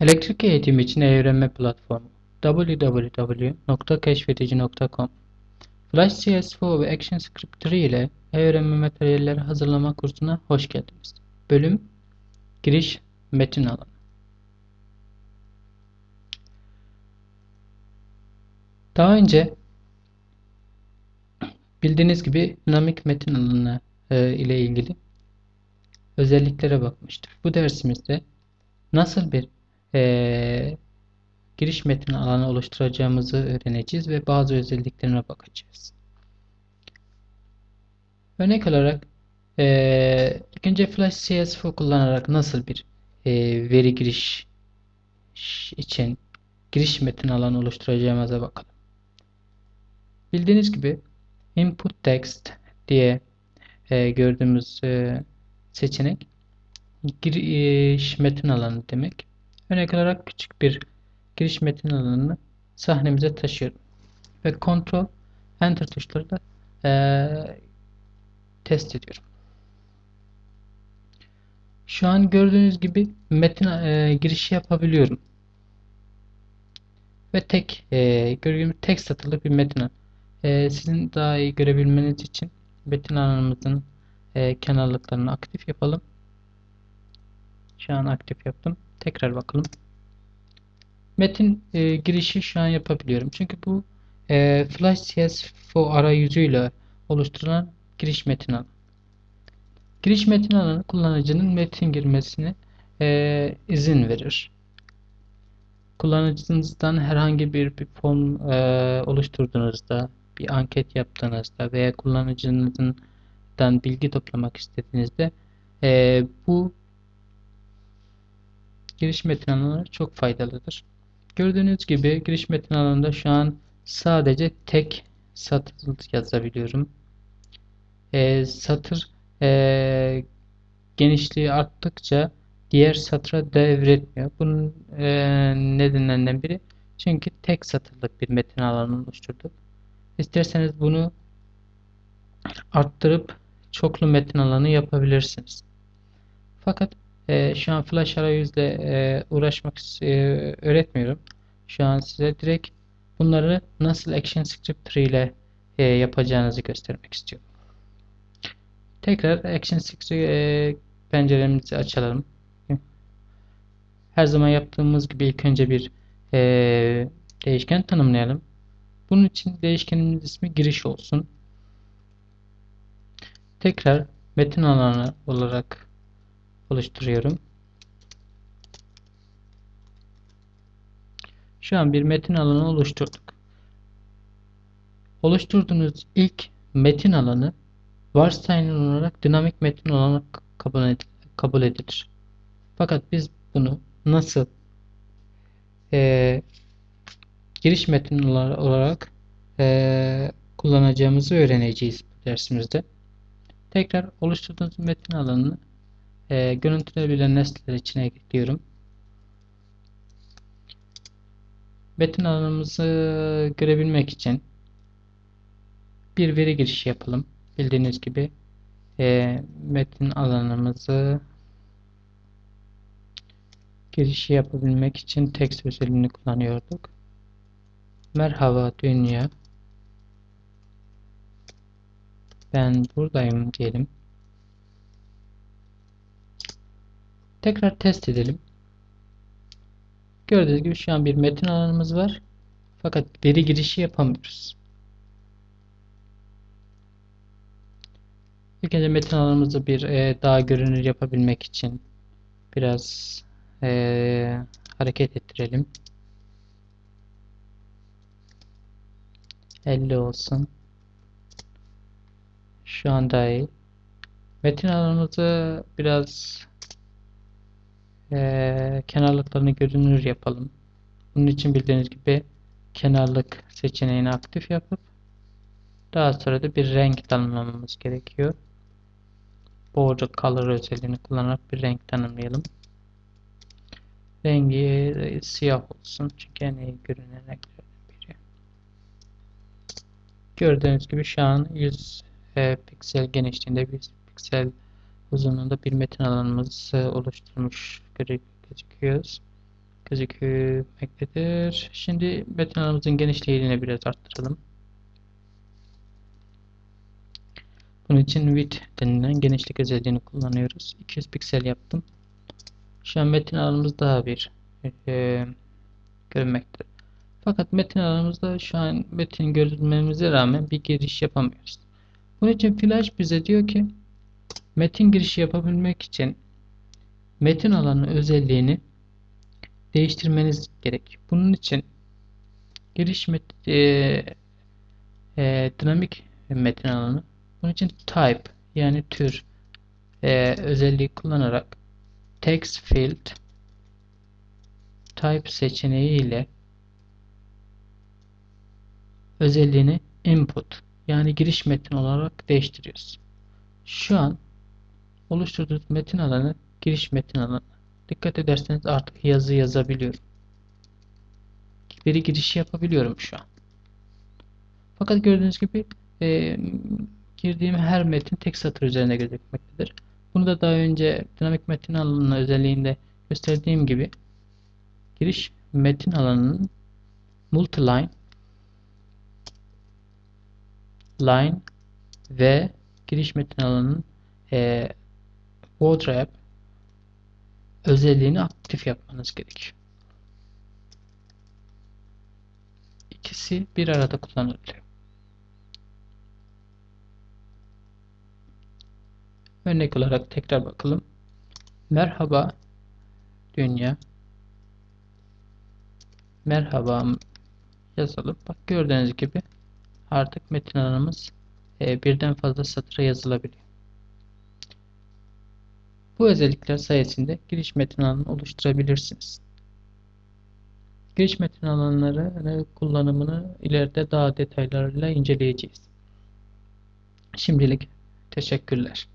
Elektrik eğitimi için öğrenme platformu www.keşfedici.com Flash CSV ve ActionScript 3 ile öğrenme materyalleri hazırlama kursuna hoş geldiniz. Bölüm Giriş Metin alanı Daha önce bildiğiniz gibi dinamik metin alanı e, ile ilgili özelliklere bakmıştık. Bu dersimizde nasıl bir e, giriş metni alanı oluşturacağımızı öğreneceğiz ve bazı özelliklerine bakacağız. Örnek olarak e, ilk önce Flash CSV kullanarak nasıl bir e, veri giriş için giriş metin alanı oluşturacağımıza bakalım. Bildiğiniz gibi input text diye e, gördüğümüz e, seçenek giriş metin alanı demek. Örnek olarak küçük bir giriş metin alanını sahnemize taşıyorum. Ve Ctrl Enter tuşlarıyla e, test ediyorum. Şu an gördüğünüz gibi metin e, girişi yapabiliyorum. Ve tek e, gördüğünüz tek satırlık bir metin. E, sizin daha iyi görebilmeniz için metin alanımızın e, kenarlıklarını aktif yapalım. Şu an aktif yaptım. Tekrar bakalım. Metin e, girişi şu an yapabiliyorum. Çünkü bu e, Flash CSV arayüzüyle oluşturulan giriş metin alanı. Giriş metin alanı kullanıcının metin girmesine e, izin verir. Kullanıcınızdan herhangi bir, bir form e, oluşturduğunuzda, bir anket yaptığınızda veya kullanıcınızdan bilgi toplamak istediğinizde e, bu giriş metin alanı çok faydalıdır. Gördüğünüz gibi giriş metin alanında şu an sadece tek satır yazabiliyorum. E, satır e, genişliği arttıkça diğer satıra devretmiyor. Bunun e, nedenlerinden biri çünkü tek satırlık bir metin alanı oluşturduk. İsterseniz bunu arttırıp çoklu metin alanı yapabilirsiniz. Fakat e, şu an flash arayüzle e, uğraşmak e, öğretmiyorum. Şu an size direkt bunları nasıl ActionScript ile e, yapacağınızı göstermek istiyorum. Tekrar ActionScript e, penceremizi açalım. Her zaman yaptığımız gibi ilk önce bir e, değişken tanımlayalım. Bunun için değişkenimiz ismi giriş olsun. Tekrar metin alanı olarak oluşturuyorum. Şu an bir metin alanı oluşturduk. Oluşturduğunuz ilk metin alanı varsayılan olarak dinamik metin olarak kabul edilir. Fakat biz bunu nasıl e, giriş metin olarak e, kullanacağımızı öğreneceğiz bu dersimizde. Tekrar oluşturduğunuz metin alanını e, görüntülenebilen nesneler içine ekliyorum. Metin alanımızı görebilmek için bir veri girişi yapalım. Bildiğiniz gibi e, metin alanımızı girişi yapabilmek için text özelliğini kullanıyorduk. Merhaba dünya ben buradayım diyelim. Tekrar test edelim. Gördüğünüz gibi şu an bir metin alanımız var. Fakat veri girişi yapamıyoruz. İlk önce metin alanımızı bir e, daha görünür yapabilmek için biraz e, hareket ettirelim. 50 olsun. Şu an daha iyi. Metin alanımızı biraz e, kenarlıklarını görünür yapalım. Bunun için bildiğiniz gibi kenarlık seçeneğini aktif yapıp daha sonra da bir renk tanımlamamız gerekiyor. Border Color özelliğini kullanarak bir renk tanımlayalım. Rengi siyah olsun. Çünkü en iyi görünen renklerden biri. Gördüğünüz gibi şu an 100 e, piksel genişliğinde 100 piksel uzunluğunda bir metin alanımız oluşturmuş gözüküyoruz. gözükmektedir. Şimdi metin alanımızın genişliğini biraz arttıralım. Bunun için width denilen genişlik özelliğini kullanıyoruz. 200 piksel yaptım. Şu an metin alanımız daha bir e, görünmektedir. Fakat metin alanımızda şu an metin görünmemize rağmen bir giriş yapamıyoruz. Bunun için Flash bize diyor ki metin girişi yapabilmek için metin alanı özelliğini değiştirmeniz gerek. Bunun için giriş met e, e, dinamik metin alanı bunun için type yani tür e, özelliği kullanarak text field type seçeneği ile özelliğini input yani giriş metin olarak değiştiriyoruz. Şu an oluşturduğumuz metin alanı giriş metin alanı. Dikkat ederseniz artık yazı yazabiliyorum. Veri girişi yapabiliyorum şu an. Fakat gördüğünüz gibi e, girdiğim her metin tek satır üzerine gözükmektedir. Bunu da daha önce dinamik metin alanı özelliğinde gösterdiğim gibi giriş metin alanının multiline line ve giriş metin alanının e, word özelliğini aktif yapmanız gerekiyor. İkisi bir arada kullanılıyor. Örnek olarak tekrar bakalım. Merhaba dünya. Merhaba yazalım. Bak gördüğünüz gibi artık metin alanımız e, birden fazla satıra yazılabiliyor. Bu özellikler sayesinde giriş metin alanı oluşturabilirsiniz. Giriş metin alanları kullanımını ileride daha detaylarıyla inceleyeceğiz. Şimdilik teşekkürler.